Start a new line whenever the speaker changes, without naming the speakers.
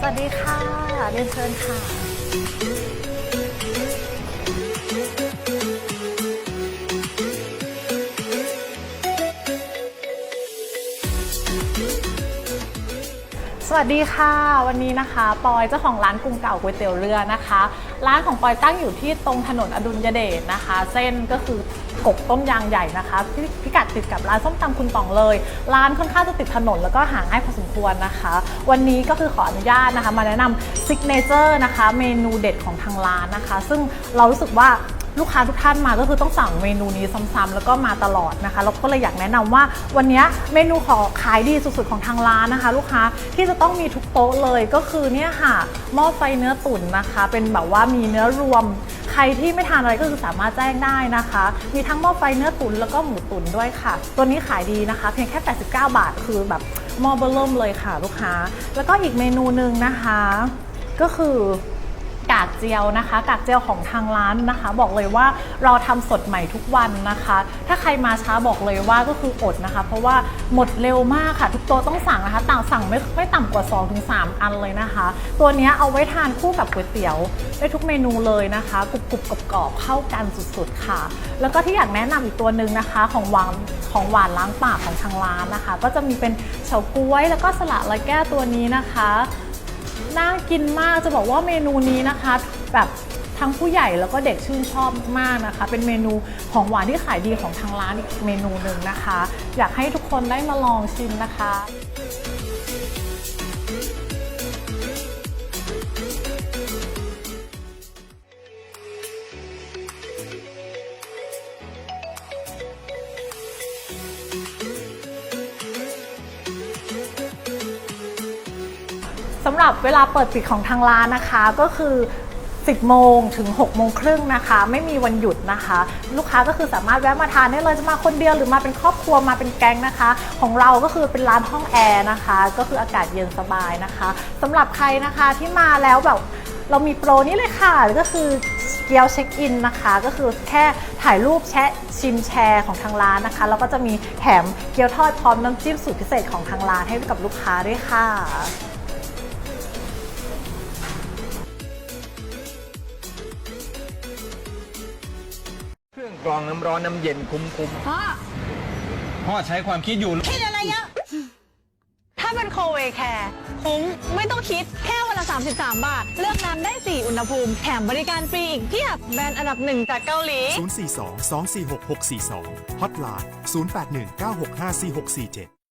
สวัสดีค่ะเรียนเชิญค่ะ สวัสดีค่ะ วันนี้นะคะปอยเจ้าของร้านกรุงเก่าก๋วยเตี๋ยวเรือนะคะ ร้านของปอยตั้งอยู่ที่ตรงถนนอดุลยเดชนะคะ เส้นก็คือกกต้มยางใหญ่นะคะพพิกัดติดกับร้านส้มตำคุณตองเลย ร้านค่อนข้างจะติดถนนแล้วก็หาง่ายพอสมควรนะคะ วันนี้ก็คือขออนุญาตนะคะ มาแนะนำซิกเนเจอร์นะคะ เมนูเด็ดของทางร้านนะคะ ซึ่งเรารู้สึกว่า ลูกค้าทุกท่านมาก็คือต้องสั่งเมนูนี้ซ้ำๆแล้วก็มาตลอดนะคะเราก็เลยอยากแนะนำว่าวันนี้เมนูขอขายดีสุดๆของทางร้านนะคะ ลูกค้าที่จะต้องมีทุกโต๊ะเลยก็คือเนี่ยค่ะหม้อไฟเนื้อตุ๋นนะคะ เป็นแบบว่ามีเนื้อรวมใครที่ไม่ทานอะไรก็คือสามารถแจ้งได้นะคะ มีทั้งหม้อไฟเนื้อตุ๋นแล้วก็หมูตุ๋นด้วยค่ะ ตัวนี้ขายดีนะคะ เพียงแค่ 89 บาท คือแบบหม้อเบอร์เริ่มเลยค่ะลูกค้า แล้วก็อีกเมนูหนึ่งนะคะ ก็คือ กากเจียวนะคะ กากเจียวของทางร้านนะคะ บอกเลยว่าเราทำสดใหม่ทุกวันนะคะ ถ้าใครมาช้าบอกเลยว่าก็คืออดนะคะ เพราะว่าหมดเร็วมากค่ะ ทุกต๊ะต้องสั่งนะคะต่างสั่งไม่ไม่ต่ำกว่า 2-3 อันเลยนะคะ ตัวนี้เอาไว้ทานคู่กับก๋วยเตี๋ยวได้ทุกเมนูเลยนะคะกรุบกรุบกรอบกรอบเข้ากันสุดๆค่ะ แล้วก็ที่อยากแนะนำอีกตัวหนึ่งนะคะ ของหวานของหวานล้างปากของทางร้านนะคะ ก็จะมีเป็นเฉาก๊วยแล้วก็สละลอยแก้วตัวนี้นะคะ น่ากินมากจะบอกว่าเมนูนี้นะคะ แบบทั้งผู้ใหญ่แล้วก็เด็กชื่นชอบมากนะคะ เป็นเมนูของหวานที่ขายดีของทางร้านอีกเมนูหนึ่งนะคะ อยากให้ทุกคนได้มาลองชิมนะคะ สำหรับเวลาเปิดปิดของทางร้านนะคะก็คือ 10 โมงถึง 6 โมงครึ่งนะคะ ไม่มีวันหยุดนะคะ ลูกค้าก็คือสามารถแวะมาทานได้เลยจะมาคนเดียวหรือมาเป็นครอบครัวมาเป็นแก๊งนะคะ ของเราก็คือเป็นร้านห้องแอร์นะคะ ก็คืออากาศเย็นสบายนะคะสำหรับใครนะคะที่มาแล้วแบบเรามีโปรนี้เลยค่ะก็คือเกี๊ยวเช็คอินนะคะ ก็คือแค่ถ่ายรูปแชะชิมแชร์ของทางร้านนะคะ แล้วก็จะมีแถมเกี๊ยวทอดพร้อมน้ำจิ้มสูตรพิเศษของทางร้านให้กับลูกค้าด้วยค่ะ
กรองน้ำร้อนน้ำเย็นคุ้มคุ้ม
พ่อ
พ่อใช้ความคิดอยู่
คิดอะไรเยอะถ้าเป็นโคเวแคร์คุ้มไม่ต้องคิดแค่วันละ 33 บาท เลือกน้ำได้ 4 อุณหภูมิแถมบริการฟรีอีกเพียบแบรนด์อันดับหนึ่งจากเกาหลี
042 246 642ฮอตไลน์081 965 4647